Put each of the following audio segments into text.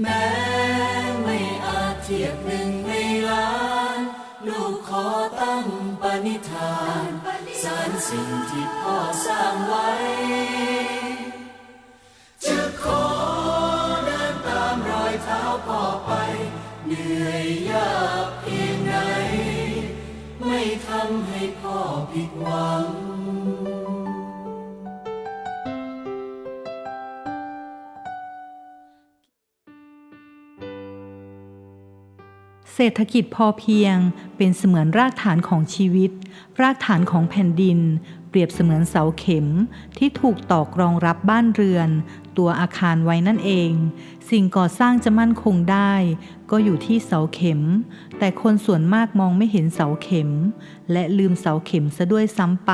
แม้ไม่อาจเทียบหนึ่งในล้าน ลูกขอตั้งปณิธานสารสิ่งที่พ่อสร้างไว้ จะขอเดินตามรอยเท้าพ่อไป เหนื่อยยากเพียงไหน ไม่ทำให้พ่อผิดหวัง เศรษฐกิจพอเพียงเป็นเสมือนรากฐานของชีวิต รากฐานของแผ่นดิน เปรียบเสมือนเสาเข็มที่ถูกตอกรองรับบ้านเรือน ตัวอาคารไว้นั่นเอง สิ่งก่อสร้างจะมั่นคงได้ ก็อยู่ที่เสาเข็ม แต่คนส่วนมากมองไม่เห็นเสาเข็ม และลืมเสาเข็มซะด้วยซ้ำไป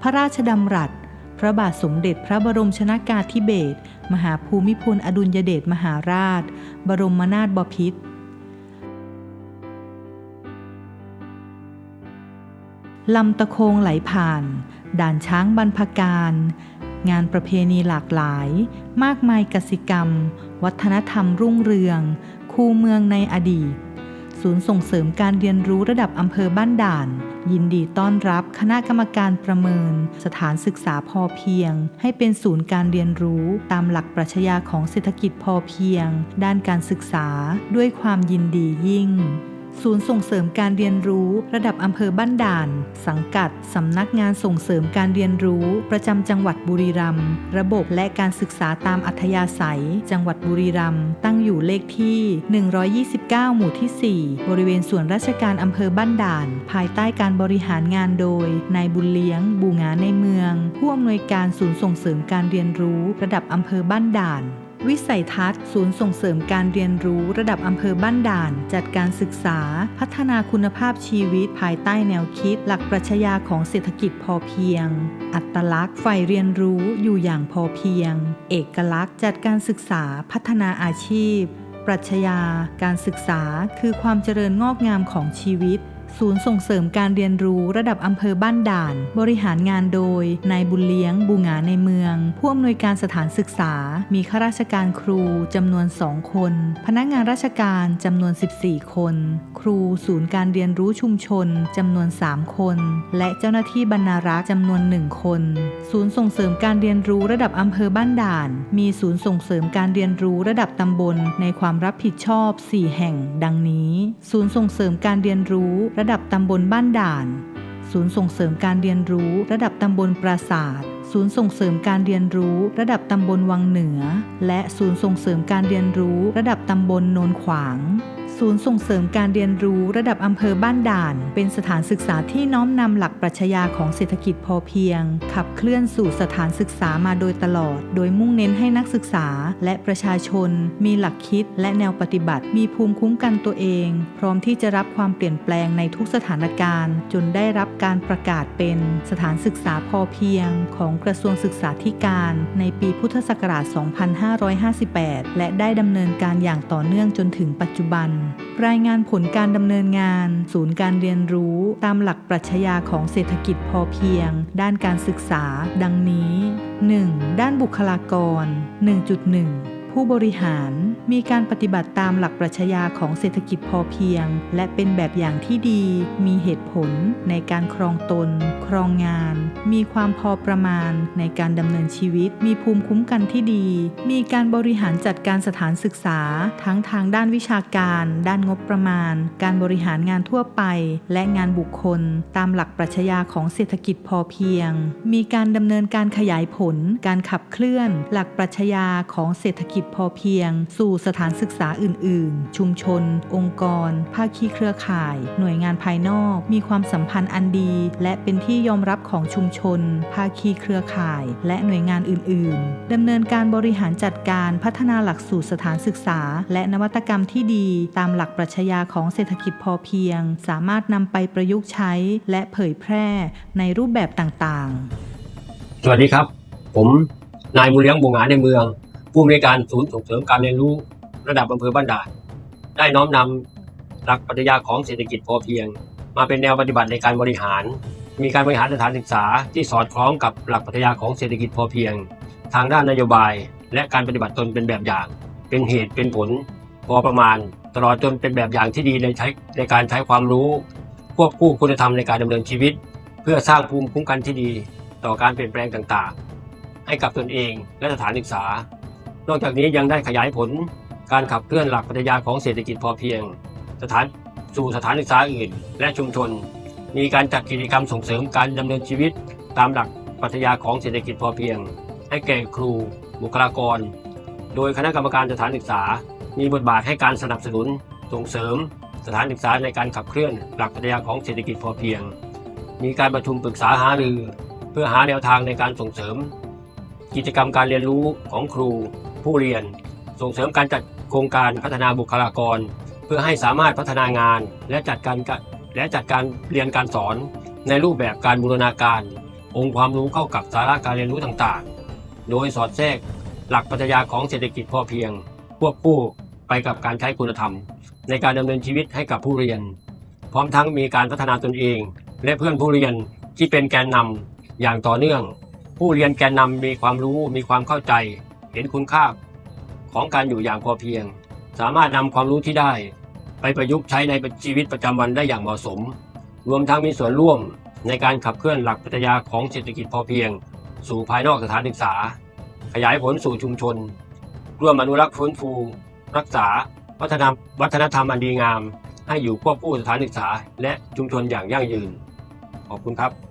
พระราชดำรัส พระบาทสมเด็จพระบรมชนากาธิเบศรมหาภูมิพลอดุลยเดชมหาราช บรมนาถบพิตร ลำตะโคงไหลผ่าน ด่านช้างบรรพการ งานประเพณีหลากหลาย มากมายกสิกรรม วัฒนธรรมรุ่งเรือง คูเมืองในอดีต ศูนย์ส่งเสริมการเรียนรู้ระดับอำเภอบ้านด่าน ยินดีต้อนรับคณะกรรมการประเมิน สถานศึกษาพอเพียง ให้เป็นศูนย์การเรียนรู้ตามหลักปรัชญาของเศรษฐกิจพอเพียง ด้านการศึกษาด้วยความยินดียิ่ง ศูนย์ส่งเสริมการเรียนรู้ระดับอำเภอบ้านด่าน สังกัดสำนักงานส่งเสริมการเรียนรู้ ประจำจังหวัดบุรีรัมย์ระบบและการศึกษาตามอัธยาศัย จังหวัดบุรีรัมย์ตั้งอยู่เลขที่ 129 หมู่ที่ 4 บริเวณส่วนราชการอำเภอบ้านด่าน ภายใต้การบริหารงานโดยนายบุญเลี้ยง บูงาในเมือง ผู้อำนวยการศูนย์ส่งเสริมการเรียนรู้ระดับอำเภอบ้านด่าน วิสัยทัศน์ศูนย์ส่งเสริมการเรียนรู้ระดับอำเภอบ้านด่าน จัดการศึกษา พัฒนาคุณภาพชีวิตภายใต้แนวคิด หลักปรัชญาของเศรษฐกิจพอเพียง อัตลักษณ์ฝ่ายเรียนรู้อยู่อย่างพอเพียง เอกลักษณ์จัดการศึกษาพัฒนาอาชีพ ปรัชญา การศึกษาคือความเจริญงอกงามของชีวิต ศูนย์ส่งเสริมการเรียนรู้ระดับอำเภอบ้านด่าน บริหารงานโดย นายบุญเลี้ยง บูงาในเมือง ผู้อำนวยการสถานศึกษา มีข้าราชการครูจำนวน 2 คน พนักงานราชการจำนวน 14 คน ครูศูนย์การเรียนรู้ชุมชนจำนวน 3 คน และเจ้าหน้าที่บรรณารักษ์จำนวน 1 คน ศูนย์ส่งเสริมการเรียนรู้ระดับอำเภอบ้านด่าน มีศูนย์ส่งเสริมการเรียนรู้ระดับตำบลในความรับผิดชอบ 4 แห่ง ดังนี้ ศูนย์ส่งเสริมการเรียนรู้ระดับตำบลบ้านด่าน ศูนย์ส่งเสริมการเรียนรู้ ระดับตำบลปราศาสตร์ศูนย์ส่งเสริมการเรียนรู้ ระดับตำบลวังเหนือ และศูนย์ส่งเสริมการเรียนรู้ ระดับตำบลโนนขวาง ศูนย์ส่งเสริมการเรียนรู้ระดับอำเภอบ้านด่าน เป็นสถานศึกษาที่น้อมนำหลักปรัชญาของเศรษฐกิจพอเพียง ขับเคลื่อนสู่สถานศึกษามาโดยตลอด โดยมุ่งเน้นให้นักศึกษาและประชาชน มีหลักคิดและแนวปฏิบัติ มีภูมิคุ้มกันตัวเอง พร้อมที่จะรับความเปลี่ยนแปลงในทุกสถานการณ์ จนได้รับการประกาศเป็นสถานศึกษาพอเพียง ของกระทรวงศึกษาธิการ ในปีพุทธศักราช 2558 และได้ดำเนินการอย่างต่อเนื่องจนถึงปัจจุบันรายงานผลการดำเนินงาน ศูนย์การเรียนรู้ตามหลักปรัชญาของเศรษฐกิจพอเพียง ด้านการศึกษา ดังนี้ 1. ด้านบุคลากร 1.1 ผู้บริหารมีการปฏิบัติตามหลักปรัชญาของเศรษฐกิจพอเพียง และเป็นแบบอย่างที่ดี มีเหตุผลในการครองตน ครองงาน มีความพอประมาณในการดำเนินชีวิต มีภูมิคุ้มกันที่ดี มีการบริหารจัดการสถานศึกษา ทั้งทางด้านวิชาการ ด้านงบประมาณ การบริหารงานทั่วไป และงานบุคคล ตามหลักปรัชญาของเศรษฐกิจพอเพียง มีการดำเนินการขยายผล การขับเคลื่อน หลักปรัชญาของเศรษฐกิจพอเพียง สู่สถานศึกษาอื่น ๆ ชุมชน องค์กร ภาคีเครือข่าย หน่วยงานภายนอก มีความสัมพันธ์อันดี และเป็นที่ยอมรับของชุมชน ภาคีเครือข่าย และหน่วยงานอื่น ๆดำเนินการบริหารจัดการพัฒนาหลักสูตรสถานศึกษา และนวัตกรรมที่ดี ตามหลักปรัชญาของเศรษฐกิจพอเพียง สามารถนำไปประยุกต์ใช้ และเผยแพร่ในรูปแบบต่าง ๆ สวัสดีครับ ผมนายบุญเลี้ยงบงหาในเมือง ผู้อำนการศูนย์ส่งเสริมการเรียนรู้ระดับอำเภอบ้านด่าน ได้น้อมนำหลักปรัชญาของเศรษฐกิจพอเพียง มาเป็นแนวปฏิบัติในการบริหาร มีการบริหารสถานศึกษาที่สอดคล้องกับหลักปรัชญาของเศรษฐกิจพอเพียง ทางด้านนโยบาย และการปฏิบัติตนเป็นแบบอย่าง เป็นเหตุเป็นผล พอประมาณ ตลอดจนเป็นแบบอย่างที่ดีในใช้ในการใช้ความรู้ ควบคู่คุณธรรมในการดำเนินชีวิต เพื่อสร้างภูมิคุ้มกันที่ดี ต่อการเปลี่ยนแปลงต่างๆ ให้กับตนเองและสถานศึกษา นอกจากนี้ยังได้ขยายผลการขับเคลื่อนหลักปรัชญาของเศรษฐกิจพอเพียง สถานสู่สถานศึกษาอื่น และชุมชน มีการจัดกิจกรรมส่งเสริมการดำเนินชีวิต ตามหลักปรัชญาของเศรษฐกิจพอเพียง ให้แก่ครู บุคลากร โดยคณะกรรมการสถานศึกษา มีบทบาทให้การสนับสนุน ส่งเสริม สถานศึกษาในการขับเคลื่อนหลักปรัชญาของเศรษฐกิจพอเพียง มีการประชุมปรึกษาหารือ เพื่อหาแนวทางในการส่งเสริม กิจกรรมการเรียนรู้ของครู ผู้เรียน ส่งเสริมการจัดโครงการพัฒนาบุคลากร เพื่อให้สามารถพัฒนางาน และจัดการและจัดการเรียนการสอน ในรูปแบบการบูรณาการ องค์ความรู้เข้ากับสาระการเรียนรู้ต่างๆ โดยสอดแทรกหลักปรัชญาของเศรษฐกิจพอเพียง ควบคู่ไปกับการใช้คุณธรรม ในการดำเนินชีวิตให้กับผู้เรียน พร้อมทั้งมีการพัฒนาตนเอง และเพื่อนผู้เรียนที่เป็นแกนนำอย่างต่อเนื่อง ผู้เรียนแกนนำมีความรู้มีความเข้าใจ เห็นคุณค่าของการอยู่อย่างพอเพียง สามารถนำความรู้ที่ได้ ไปประยุกต์ใช้ในชีวิตประจำวันได้อย่างเหมาะสม รวมทั้งมีส่วนร่วมในการขับเคลื่อนหลักปรัชญาของเศรษฐกิจพอเพียง สู่ภายนอกสถานศึกษา ขยายผลสู่ชุมชน ร่วมอนุรักษ์ฟื้นฟู รักษา วัฒนธรรมวัฒนธรรมอันดีงาม ให้อยู่ควบคู่สถานศึกษา และชุมชนอย่างยั่งยืน ขอบคุณครับ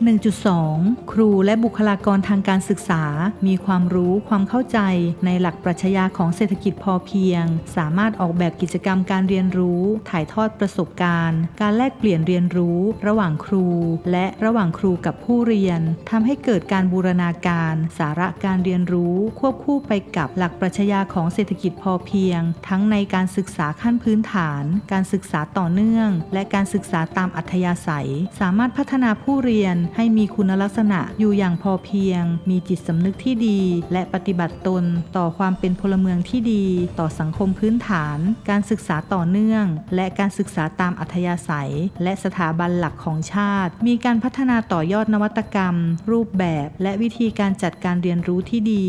1.2 ครูและบุคลากรทางการศึกษา มีความรู้ความเข้าใจในหลักปรัชญาของเศรษฐกิจพอเพียง สามารถออกแบบกิจกรรมการเรียนรู้ ถ่ายทอดประสบการณ์ การแลกเปลี่ยนเรียนรู้ ระหว่างครู และระหว่างครูกับผู้เรียนทำให้เกิดการบูรณาการ สาระการเรียนรู้ ควบคู่ไปกับหลักปรัชญาของเศรษฐกิจพอเพียง ทั้งในการศึกษาขั้นพื้นฐาน การศึกษาต่อเนื่อง และการศึกษาตามอัธยาศัย สามารถพัฒนาผู้เรียนให้มีคุณลักษณะอยู่อย่างพอเพียง มีจิตสำนึกที่ดี และปฏิบัติตนต่อความเป็นพลเมืองที่ดี ต่อสังคมพื้นฐาน การศึกษาต่อเนื่อง และการศึกษาตามอัธยาศัย และสถาบันหลักของชาติ มีการพัฒนาต่อยอดนวัตกรรม รูปแบบ และวิธีการจัดการเรียนรู้ที่ดี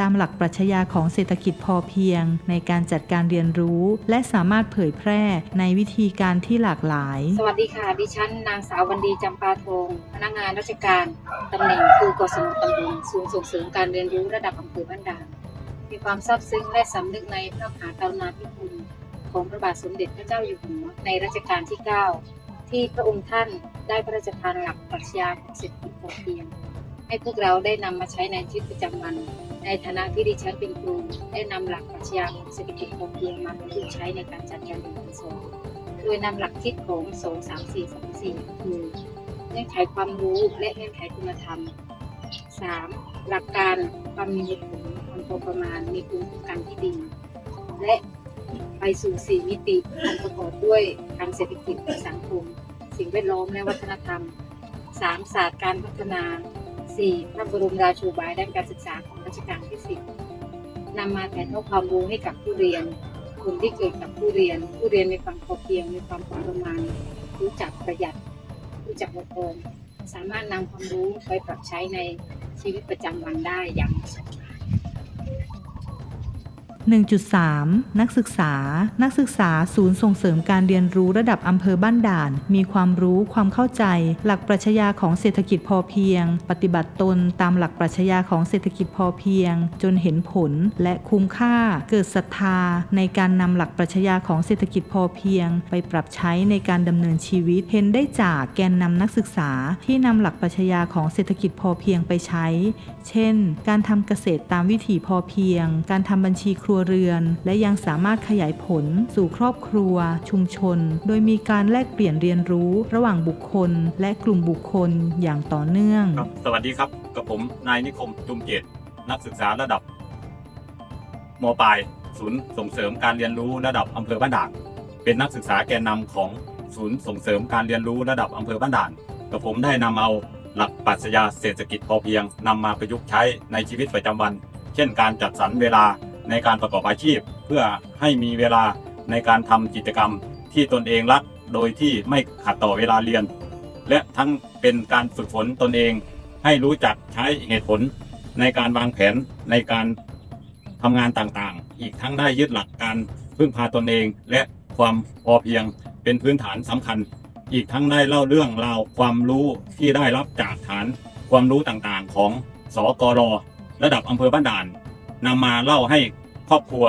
ตามหลักปรัชญาของเศรษฐกิจพอเพียง ในการจัดการเรียนรู้ และสามารถเผยแพร่ในวิธีการที่หลากหลาย สวัสดีค่ะ ดิฉันนางสาววันดีจำปาทงพนักงานราชการตำแหน่งครูกศนตำบลศูนย์ส่งเสริมการเรียนรู้ระดับอำเภอบ้านด่านมีความซาบซึ้งและสำนึกในพระมหากรุณาธิคุณของพระบาทสมเด็จพระเจ้าอยู่หัวในรัชกาลที่ 9 ที่พระองค์ท่านได้พระราชทานหลักปรัชญาของเศรษฐกิจพอเพียงให้พวกเราได้นำมาใช้ในชีวิตประจำวัน ในฐานะที่ดิฉันเป็นครูได้นำหลักปรัชญาของเศรษฐกิจพอเพียงมาประยุกต์ใช้ในการจัดการเรียนการสอนโดยนำหลักคิดของ2 3 4 2 4คือเงื่อนไขความรู้และเงื่อนไขคุณธรรม 3. หลักการความมีเหตุผลความพอประมาณมีภูมิคุ้มกันที่ดี และไปสู่ 4 มิติอันประกอบด้วยทางเศรษฐกิจสังคม สิ่งแวดล้อมและวัฒนธรรม 3. ศาสตร์การพัฒนา 4. พระบรมราชูบายด้านการศึกษาของ ชกาลที่สิบนำมาถ่ายทอดความรู้ให้กับผู้เรียน คนที่เกิดกับผู้เรียน ผู้เรียนมีความพอเพียงมีความพอประมาณ รู้จักประหยัด รู้จักอดทนสามารถนำความรู้ไปปรับใช้ในชีวิตประจำวันได้อย่างเหมาะสม 1.3 นักศึกษา นักศึกษาศูนย์ส่งเสริมการเรียนรู้ระดับอำเภอบ้านด่าน มีความรู้ความเข้าใจ หลักปรัชญาของเศรษฐกิจพอเพียง ปฏิบัติตนตามหลักปรัชญาของเศรษฐกิจพอเพียง จนเห็นผลและคุ้มค่า เกิดศรัทธา ในการนำหลักปรัชญาของเศรษฐกิจพอเพียง ไปปรับใช้ในการดำเนินชีวิตเห็นได้จากแกนนำนักศึกษา ที่นำหลักปรัชญาของเศรษฐกิจพอเพียงไปใช้ เช่น การทำเกษตรตามวิถีพอเพียง การทำบัญชีครัวรัวเรือน และยังสามารถขยายผล สู่ครอบครัว ชุมชน โดยมีการแลกเปลี่ยนเรียนรู้ ระหว่างบุคคล และกลุ่มบุคคลอย่างต่อเนื่อง ครับสวัสดีครับ กับผมนายนิคมจุมเกตนักศึกษาระดับมปลายศูนย์ส่งเสริมการเรียนรู้ระดับอำเภอบ้านด่าน เป็นนักศึกษาแกนนำของศูนย์ส่งเสริมการเรียนรู้ระดับอำเภอบ้านด่าน กับผมได้นำเอาหลักปรัชญาเศรษฐกิจพอเพียงนำมาประยุกต์ใช้ในชีวิตประจำวัน เช่นการจัดสรรเวลา ในการประกอบอาชีพ เพื่อให้มีเวลาในการทำกิจกรรมที่ตนเองรักโดยที่ไม่ขัดต่อเวลาเรียน และทั้งเป็นการฝึกฝนตนเอง ให้รู้จักใช้เหตุผลในการวางแผนในการทำงานต่างๆ อีกทั้งได้ยึดหลักการพึ่งพาตนเอง และความพอเพียงเป็นพื้นฐานสำคัญ อีกทั้งได้เล่าเรื่องราวความรู้ที่ได้รับจากฐานความรู้ต่างๆ ของสกรระดับอำเภอบ้านด่าน นำมาเล่าให้ครอบครัว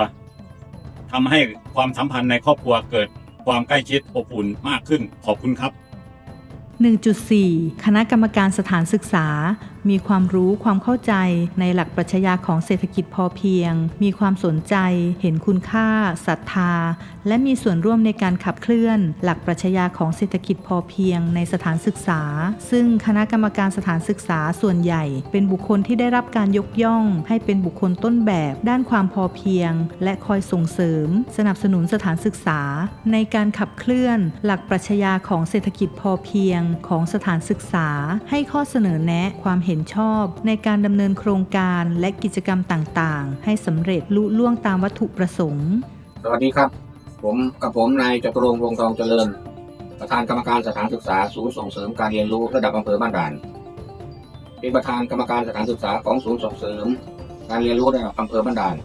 ทำให้ความสัมพันธ์ในครอบครัวเกิดความใกล้ชิดอบอุ่นมากขึ้นขอบคุณครับ 1.4 คณะกรรมการสถานศึกษา มีความรู้ความเข้าใจในหลักปรัชญาของเศรษฐกิจพอเพียง มีความสนใจ เห็นคุณค่าศรัทธา และมีส่วนร่วมในการขับเคลื่อน หลักปรัชญาของเศรษฐกิจพอเพียงในสถานศึกษา ซึ่งคณะกรรมการสถานศึกษาส่วนใหญ่ เป็นบุคคลที่ได้รับการยกย่อง ให้เป็นบุคคลต้นแบบด้านความพอเพียง และคอยส่งเสริม สนับสนุนสถานศึกษา ในการขับเคลื่อน หลักปรัชญาของเศรษฐกิจพอเพียงของสถานศึกษา ให้ข้อเสนอแนะความเห็นชอบในการดำเนินโครงการและกิจกรรมต่างๆ ให้สำเร็จลุล่วงตามวัตถุประสงค์ สวัสดีครับ ผมกับผมนายจตุรงค์วงทองเจริญ ประธานกรรมการสถานศึกษาศูนย์ส่งเสริมการเรียนรู้ระดับอำเภอบ้านด่าน เป็นประธานกรรมการสถานศึกษาของศูนย์ส่งเสริม การเรียนรู้ระดับอำเภอบ้านด่าน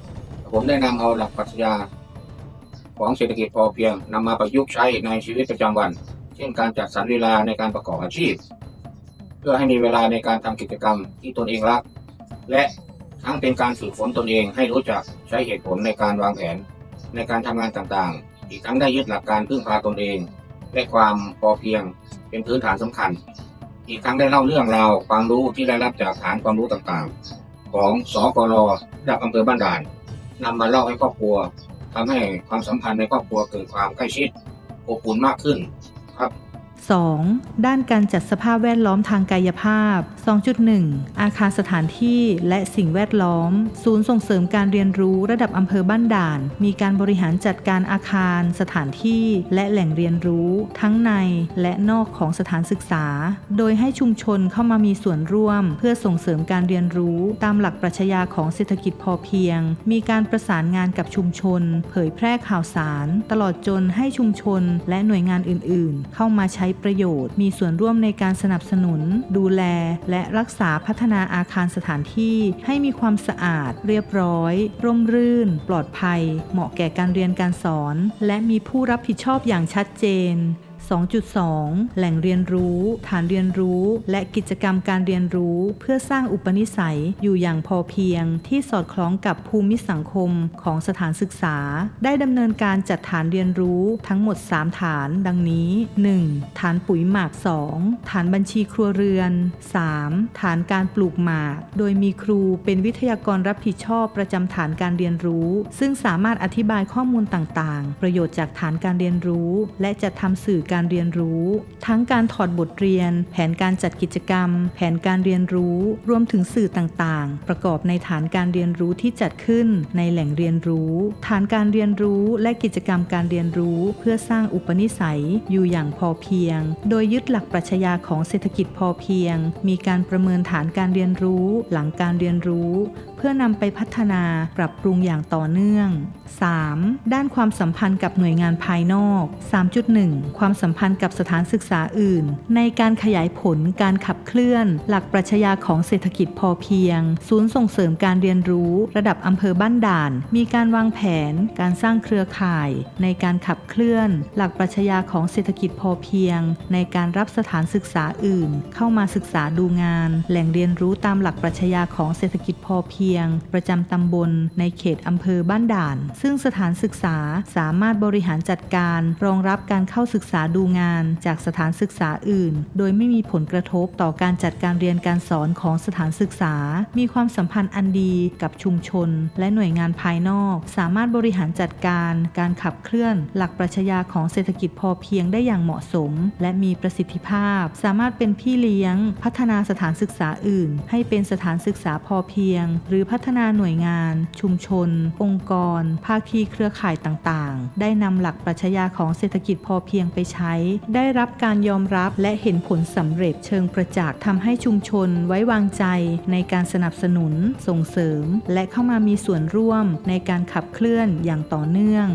ผมได้นำเอาหลักปรัชญาของเศรษฐกิจพอเพียงนำมาประยุกต์ใช้ในชีวิตประจำวัน เช่นการจัดสรรเวลาในการประกอบอาชีพ เพื่อให้มีเวลาในการทำกิจกรรมที่ตนเองรัก และทั้งเป็นการฝึกฝนตนเองให้รู้จักใช้เหตุผลในการวางแผน ในการทำงานต่างๆ อีกทั้งได้ยึดหลักการพึ่งพาตนเอง และความพอเพียงเป็นพื้นฐานสำคัญ อีกทั้งได้เล่าเรื่องราวความรู้ที่ได้รับจากฐานความรู้ต่างๆ ของสกรระดับอำเภอบ้านด่านนำมาเล่าให้ครอบครัวทำให้ความสัมพันธ์ในครอบครัวเกิดความใกล้ชิดอบอุ่นมากขึ้นครับ 2. ด้านการจัดสภาพแวดล้อมทางกายภาพ 2.1 อาคารสถานที่และสิ่งแวดล้อม ศูนย์ส่งเสริมการเรียนรู้ระดับอำเภอบ้านด่าน มีการบริหารจัดการอาคาร สถานที่ และแหล่งเรียนรู้ ทั้งในและนอกของสถานศึกษา โดยให้ชุมชนเข้ามามีส่วนร่วม เพื่อส่งเสริมการเรียนรู้ ตามหลักปรัชญาของเศรษฐกิจพอเพียง มีการประสานงานกับชุมชน เผยแพร่ข่าวสาร ตลอดจนให้ชุมชน และหน่วยงานอื่น ๆ เข้ามาใช้ประโยชน์ มีส่วนร่วมในการสนับสนุน ดูแล และรักษาพัฒนาอาคารสถานที่ ให้มีความสะอาด เรียบร้อย ร่มรื่น ปลอดภัย เหมาะแก่การเรียนการสอน และมีผู้รับผิดชอบอย่างชัดเจน 2.2 แหล่งเรียนรู้ ฐานเรียนรู้ และกิจกรรมการเรียนรู้ เพื่อสร้างอุปนิสัยอยู่อย่างพอเพียง ที่สอดคล้องกับภูมิสังคมของสถานศึกษา ได้ดำเนินการจัดฐานเรียนรู้ทั้งหมด 3 ฐาน ดังนี้ 1. ฐานปุ๋ยหมัก 2. ฐานบัญชีครัวเรือน 3. ฐานการปลูกหมาก โดยมีครูเป็นวิทยากรรับผิดชอบประจำฐานการเรียนรู้ ซึ่งสามารถอธิบายข้อมูลต่างๆ ประโยชน์จากฐานการเรียนรู้ และจะทำสื่อการการเรียนรู้ ทั้งการถอดบทเรียน แผนการจัดกิจกรรม แผนการเรียนรู้ รวมถึงสื่อต่างๆ ประกอบในฐานการเรียนรู้ที่จัดขึ้นในแหล่งเรียนรู้ ฐานการเรียนรู้และกิจกรรมการเรียนรู้ เพื่อสร้างอุปนิสัยอยู่อย่างพอเพียง โดยยึดหลักปรัชญาของเศรษฐกิจพอเพียง มีการประเมินฐานการเรียนรู้ หลังการเรียนรู้ พื่อนำไปพัฒนาปรับปรุงอย่างต่อเนื่อง 3. ด้านความสัมพันธ์กับหน่วยงานภายนอก 3.1 ความสัมพันธ์กับสถานศึกษาอื่น ในการขยายผลการขับเคลื่อน หลักปรัชญาของเศรษฐกิจพอเพียง ศูนย์ส่งเสริมการเรียนรู้ ระดับอำเภอบ้านด่าน มีการวางแผน การสร้างเครือข่าย ในการขับเคลื่อน หลักปรัชญาของเศรษฐกิจพอเพียง ในการรับสถานศึกษาอื่น เข้ามาศึกษาดูงาน แหล่งเรียนรู้ตามหลักปรัชญาของเศรษฐกิจพอเพียงประจำตำบล ในเขตอำเภอบ้านด่าน ซึ่งสถานศึกษาสามารถบริหารจัดการ รองรับการเข้าศึกษาดูงาน จากสถานศึกษาอื่น โดยไม่มีผลกระทบต่อการจัดการเรียนการสอนของสถานศึกษา มีความสัมพันธ์อันดีกับชุมชน และหน่วยงานภายนอก สามารถบริหารจัดการ การขับเคลื่อน หลักปรัชญาของเศรษฐกิจพอเพียงได้อย่างเหมาะสม และมีประสิทธิภาพ สามารถเป็นพี่เลี้ยง พัฒนาสถานศึกษาอื่น ให้เป็นสถานศึกษาพอเพียง หรือพัฒนาหน่วยงาน ชุมชน องค์กร ภาคีเครือข่ายต่างๆ ได้นำหลักปรัชญาของเศรษฐกิจพอเพียงไปใช้ ได้รับการยอมรับและเห็นผลสำเร็จเชิงประจักษ์ทำให้ชุมชนไว้วางใจในการสนับสนุน ส่งเสริม และเข้ามามีส่วนร่วมในการขับเคลื่อนอย่างต่อเนื่อง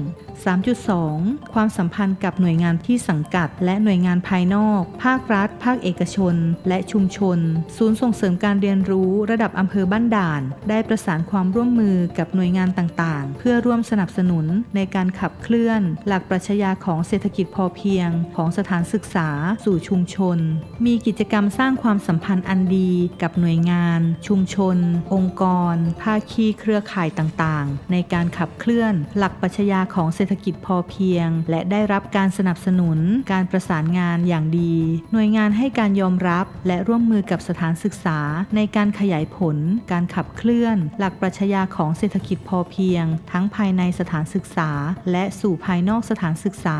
3.2 ความสัมพันธ์กับหน่วยงานที่สังกัด และหน่วยงานภายนอก ภาครัฐ ภาคเอกชน และชุมชน ศูนย์ส่งเสริมการเรียนรู้ระดับอำเภอบ้านด่าน ได้ได้ประสานความร่วมมือกับหน่วยงานต่างๆ เพื่อร่วมสนับสนุนในการขับเคลื่อน หลักปรัชญาของเศรษฐกิจพอเพียง ของสถานศึกษาสู่ชุมชน มีกิจกรรมสร้างความสัมพันธ์อันดีกับหน่วยงาน ชุมชน องค์กร ภาคีเครือข่ายต่างๆ ในการขับเคลื่อน หลักปรัชญาของเศรษฐกิจพอเพียง และได้รับการสนับสนุน การประสานงานอย่างดี หน่วยงานให้การยอมรับ และร่วมมือกับสถานศึกษา ในการขยายผล การขับเคลื่อนลื่อน หลักปรัชญาของเศรษฐกิจพอเพียง ทั้งภายในสถานศึกษา และสู่ภายนอกสถานศึกษา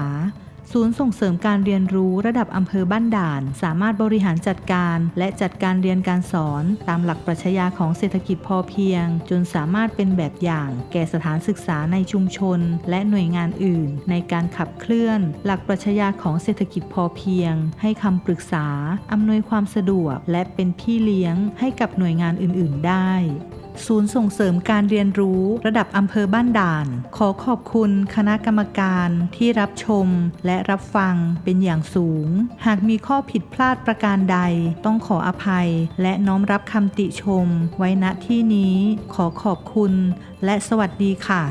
ศูนย์ส่งเสริมการเรียนรู้ระดับอำเภอบ้านด่าน สามารถบริหารจัดการและจัดการเรียนการสอน ตามหลักปรัชญาของเศรษฐกิจพอเพียง จนสามารถเป็นแบบอย่าง แก่สถานศึกษาในชุมชน และหน่วยงานอื่น ในการขับเคลื่อน หลักปรัชญาของเศรษฐกิจพอเพียง ให้คำปรึกษาอำนวยความสะดวก และเป็นพี่เลี้ยงให้กับหน่วยงานอื่น ๆ ได้ ศูนย์ส่งเสริมการเรียนรู้ระดับอำเภอบ้านด่าน ขอขอบคุณคณะกรรมการที่รับชมและรับฟังเป็นอย่างสูง หากมีข้อผิดพลาดประการใด ต้องขออภัย และน้อมรับคำติชม ไว้ณที่นี้ ขอขอบคุณ และสวัสดีค่ะ